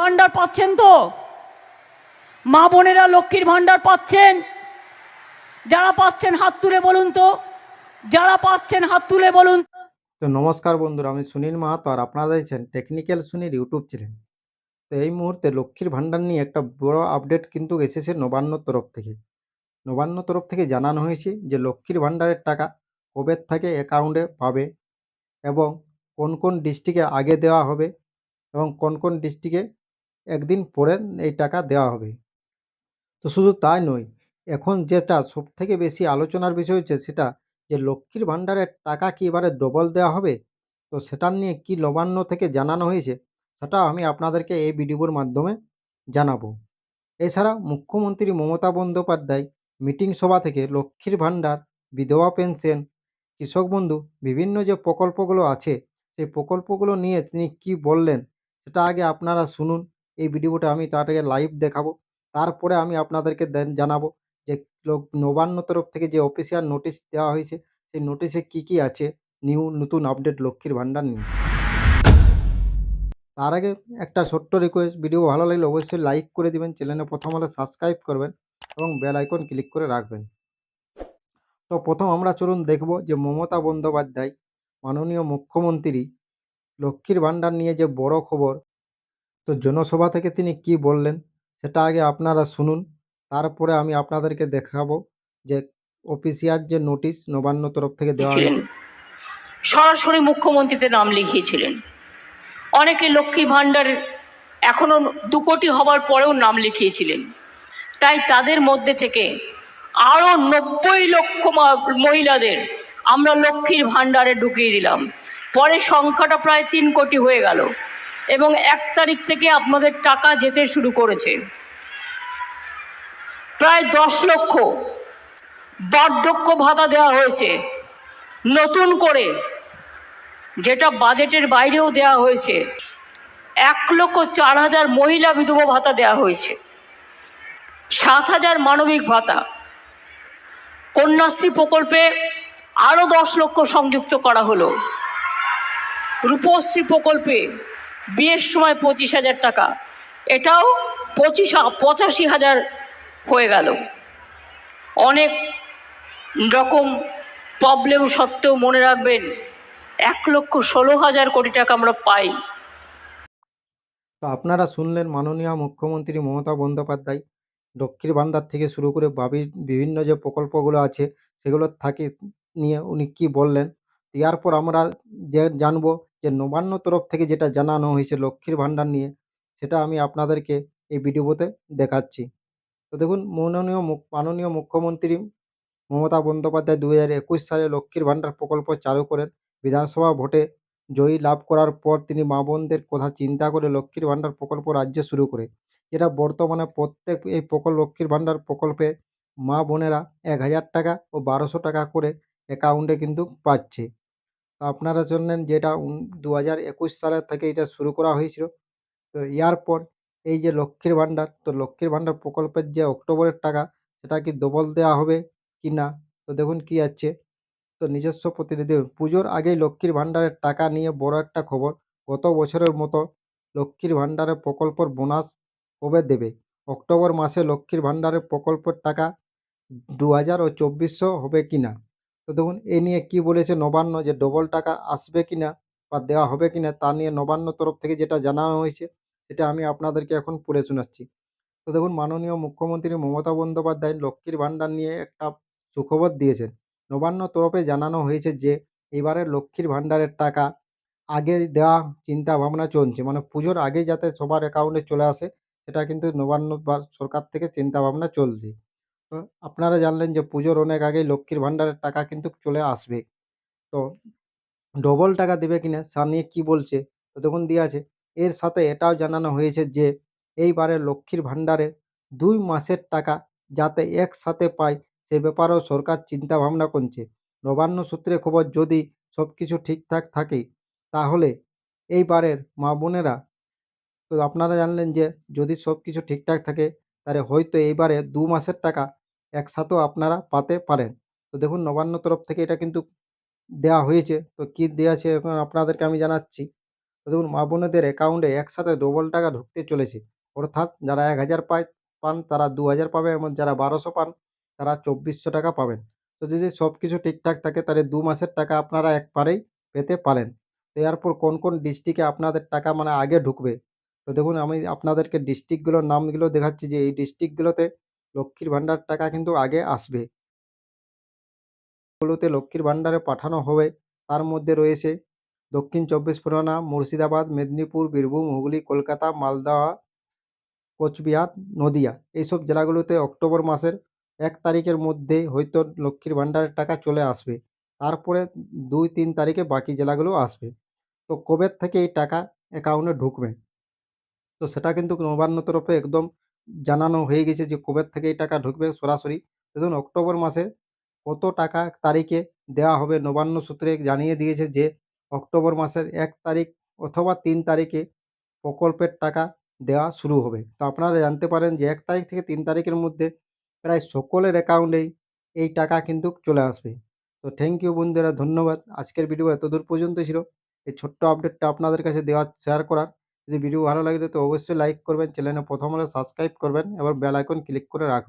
ভাণ্ডার পাচ্ছেন তো? মা বোনেরা লক্ষ্মীর ভাণ্ডার পাচ্ছেন। যারা পাচ্ছেন হাত তুলে বলুন তো। যারা পাচ্ছেন হাত তুলে বলুন তো। নমস্কার বন্ধুরা, আমি সুনীল মাহাতো আর আপনারা দেখছেন টেকনিক্যাল সুনীল ইউটিউব চ্যানেল। তো এই মুহূর্তে লক্ষ্মীর ভাণ্ডার নিয়ে একটা বড় আপডেট কিন্তু এসেছে নবান্নর তরফ থেকে। নবান্ন তরফ থেকে জানানো হয়েছে যে লক্ষ্মীর ভাণ্ডারের টাকা কবে থেকে অ্যাকাউন্টে পাবে এবং কোন কোন ডিস্ট্রিক্টে আগে দেওয়া হবে এবং কোন কোন ডিস্ট্রিক্টে একদিন পরে এই টাকা দেওয়া হবে। তো শুধু তাই নয়, এখন যেটা সব থেকে বেশি আলোচনার বিষয় হচ্ছে সেটা যে লক্ষ্মীর ভাণ্ডারের টাকা কি এবারে ডবল দেওয়া হবে? তো সেটা নিয়ে কি নবান্ন থেকে জানানো হয়েছে সেটা আমি আপনাদেরকে এই ভিডিওর মাধ্যমে জানাব। এছাড়া মুখ্যমন্ত্রী মমতা বন্দ্যোপাধ্যায় মিটিং সভা থেকে লক্ষ্মীর ভাণ্ডার, বিধবা পেনশন, কৃষক বন্ধু, বিভিন্ন যে প্রকল্পগুলো আছে, সেই প্রকল্পগুলো নিয়ে তিনি কি বললেন সেটা আগে আপনারা শুনুন। এই ভিডিওটা আমি তার আগে লাইভ দেখাবো। তারপরে আমি আপনাদেরকে জানাব যে লোক- নবান্ন তরফ থেকে যে অফিসিয়াল নোটিশ দেওয়া হয়েছে, সেই নোটিশে কি কি আছে নিউ নতুন আপডেট লক্ষ্মীর ভাণ্ডার নিয়ে। তার আগে একটা ছোট্ট রিকোয়েস্ট ভিডিও ভালো লাগলে অবশ্যই লাইক করে দিবেন চ্যানেলে প্রথম হলে সাবস্ক্রাইব করবেন এবং বেল আইকন ক্লিক করে রাখবেন। তো প্রথম আমরা চলুন দেখব যে মমতা বন্দ্যোপাধ্যায়, মাননীয় মুখ্যমন্ত্রী লক্ষ্মীর ভাণ্ডার নিয়ে যে বড় খবর তো জনসভা থেকে তিনি কি বললেন সেটা আগে আপনারা শুনুন। তারপরে আমি আপনাদেরকে দেখাবো যে অফিসিয়াল যে নোটিশ নবান্ন তরফ থেকে দেওয়া সরাসরি মুখ্যমন্ত্রীতে নাম লিখিয়েছিলেন। অনেকে লক্ষ্মী ভাণ্ডার এখনও দু কোটি হবার পরেও নাম লিখিয়েছিলেন। তাই তাদের মধ্যে থেকে আরও নব্বই লক্ষ মহিলাদের আমরা লক্ষ্মীর ভাণ্ডারে ঢুকিয়ে দিলাম। পরে সংখ্যাটা প্রায় তিন কোটি হয়ে গেল। এবং এক তারিখ থেকে আপনাদের টাকা যেতে শুরু করেছে। প্রায় দশ লক্ষ বার্ধক্য ভাতা দেওয়া হয়েছে। নতুন করে যেটা বাজেটের বাইরেও দেওয়া হয়েছে, এক লক্ষ চার হাজার মহিলা বিধবা ভাতা দেওয়া হয়েছে। সাত হাজার মানবিক ভাতা। কন্যাশ্রী প্রকল্পে আরও দশ লক্ষ সংযুক্ত করা হলো। রূপশ্রী প্রকল্পে বিয়ের সময় পঁচিশ হাজার টাকা। এটাও পঁচিশ পঁচাশি হাজার হয়ে গেল। অনেক রকম প্রবলেম সত্ত্বেও মনে রাখবেন, এক লক্ষ ষোলো হাজার কোটি টাকা আমরা পাই। তো আপনারা শুনলেন মাননীয় মুখ্যমন্ত্রী মমতা বন্দ্যোপাধ্যায়। লক্ষ্মীর ভাণ্ডার থেকে শুরু করে বাবির বিভিন্ন যে প্রকল্পগুলো আছে, সেগুলো থাকে নিয়ে উনি কি বললেন? এরপর আমরা যে জানব যে নবান্ন তরফ থেকে যেটা জানানো হয়েছে লক্ষ্মীর ভাণ্ডার নিয়ে, সেটা আমি আপনাদেরকে এই ভিডিওতে দেখাচ্ছি। তো দেখুন, মাননীয় মাননীয় মুখ্যমন্ত্রী মমতা বন্দ্যোপাধ্যায় দু হাজার একুশ সালে লক্ষ্মীর ভাণ্ডার প্রকল্প চালু করেন। বিধানসভা ভোটে জয়ী লাভ করার পর তিনি মা বোনদের কথা চিন্তা করে লক্ষ্মীর ভাণ্ডার প্রকল্প রাজ্যে শুরু করে। যেটা বর্তমানে প্রত্যেক, এই প্রকল্প লক্ষ্মীর ভাণ্ডার প্রকল্পে মা বোনেরা এক হাজার টাকা ও বারোশো টাকা করে অ্যাকাউন্টে কিন্তু পাচ্ছে। তো আপনারা জানেন যেটা দু হাজার একুশ সালের থেকে এটা শুরু করা হয়েছিল। তো ইয়ার পর এই যে লক্ষ্মীর ভাণ্ডার, তো লক্ষ্মীর ভাণ্ডার প্রকল্পের যে অক্টোবরের টাকা, সেটা কি ডবল দেওয়া হবে কি না? তো দেখুন কি আছে। তো নিজস্ব প্রতিনিধি, পুজোর আগেই লক্ষ্মীর ভাণ্ডারের টাকা নিয়ে বড় একটা খবর, গত বছরের মতো লক্ষ্মীর ভাণ্ডারের প্রকল্পর বোনাস কবে দেবে? অক্টোবর মাসে লক্ষ্মীর ভাণ্ডারের প্রকল্পের টাকা দু হাজার ও চব্বিশশো হবে কি না? তো দেখুন এই নিয়ে কি বলেছে নবান্ন যে ডবল টাকা আসবে কি না বা দেওয়া হবে কি না তা নিয়ে নবান্ন তরফ থেকে যেটা জানানো হয়েছে, সেটা আমি আপনাদেরকে এখন পড়ে শোনাচ্ছি। তো দেখুন, মাননীয় মুখ্যমন্ত্রী মমতা বন্দ্যোপাধ্যায় লক্ষ্মীর ভাণ্ডার নিয়ে একটা সুখবর দিয়েছেন। নবান্ন তরফে জানানো হয়েছে যে, এবারে লক্ষ্মীর ভাণ্ডারের টাকা আগে দেওয়া চিন্তা ভাবনা চলছে মানে পুজোর আগে যাতে সবার অ্যাকাউন্টে চলে আসে, সেটা কিন্তু নবান্ন বা সরকার থেকে চিন্তা ভাবনা চলছে। তো আপনারা জানলেন যে পুজোর অনেক আগেই লক্ষ্মীর ভাণ্ডারের টাকা কিন্তু চলে আসবে। তো ডবল টাকা দেবে কিনা তা নিয়ে কী বলছে? তো দেখুন দেওয়া আছে। এর সাথে এটাও জানানো হয়েছে যে এইবারে লক্ষ্মীর ভাণ্ডারে দুই মাসের টাকা যাতে একসাথে পায়, সে ব্যাপারেও সরকার চিন্তা ভাবনা করছে। নবান্ন সূত্রে খবর যদি সব কিছু ঠিকঠাক থাকে, তাহলে এইবারের মা বোনেরা, তো আপনারা জানলেন যে যদি সব কিছু ঠিকঠাক থাকে, তাহলে হয়তো এইবারে দু মাসের টাকা একসাথেও আপনারা পাতে পারেন। তো দেখুন নবান্ন তরফ থেকে এটা কিন্তু দেওয়া হয়েছে। তো কী দেওয়া আছে আপনাদেরকে আমি জানাচ্ছি। তো দেখুন, মা বোনেদের অ্যাকাউন্টে একসাথে ডবল টাকা ঢুকতে চলেছে। অর্থাৎ যারা এক হাজার পায়, পান, তারা দু হাজার পাবে এবং যারা বারোশো পান, তারা চব্বিশশো টাকা পাবেন। তো যদি সব কিছু ঠিকঠাক থাকে, তাহলে দু মাসের টাকা আপনারা একবারেই পেতে পারেন। তো এরপর কোন কোন ডিস্ট্রিক্টে আপনাদের টাকা মানে আগে ঢুকবে? তো দেখুন, আমি আপনাদেরকে ডিস্ট্রিক্টগুলোর নামগুলো দেখাচ্ছি যে, এই ডিস্ট্রিক্টগুলোতে লক্ষ্মীর ভাণ্ডার টাকা কিন্তু আগে আসবে। গুলোতে লক্ষ্মীর ভাণ্ডারে পাঠানো হবে। তার মধ্যে রয়েছে দক্ষিণ চব্বিশ পরগনা, মুর্শিদাবাদ, মেদিনীপুর, বীরভূম, হুগলি, কলকাতা, মালদা, কোচবিহার, নদিয়া। এইসব জেলাগুলোতে অক্টোবর মাসের এক তারিখের মধ্যে হয়তো লক্ষ্মীর ভাণ্ডারের টাকা চলে আসবে। তারপরে দুই তিন তারিখে বাকি জেলাগুলো আসবে। তো কবে থেকে এই টাকা অ্যাকাউন্টে ঢুকবে? তো সেটা কিন্তু নবান্ন তরফে একদম জানানো হয়ে গেছে যে কবে থেকে এই টাকা ঢুকবে সরাসরি। দেখুন, অক্টোবর মাসে কত টাকা তারিখে দেওয়া হবে নবান্ন সূত্রে জানিয়ে দিয়েছে যে অক্টোবর মাসের এক তারিখ অথবা তিন তারিখে প্রকল্পের টাকা দেওয়া শুরু হবে। তো আপনারা জানতে পারেন যে এক তারিখ থেকে তিন তারিখের মধ্যে প্রায় সকলের অ্যাকাউন্টেই এই টাকা কিন্তু চলে আসবে। তো থ্যাংক ইউ বন্ধুরা, ধন্যবাদ। আজকের ভিডিও এতদূর পর্যন্ত ছিল। এই ছোট্ট আপডেটটা আপনাদের কাছে দেওয়া শেয়ার করার যদি ভিডিও ভালো লাগে, তো অবশ্যই লাইক করবেন চ্যানেলে প্রথম হলে সাবস্ক্রাইব করবেন এবং বেল আইকন ক্লিক করে রাখবেন।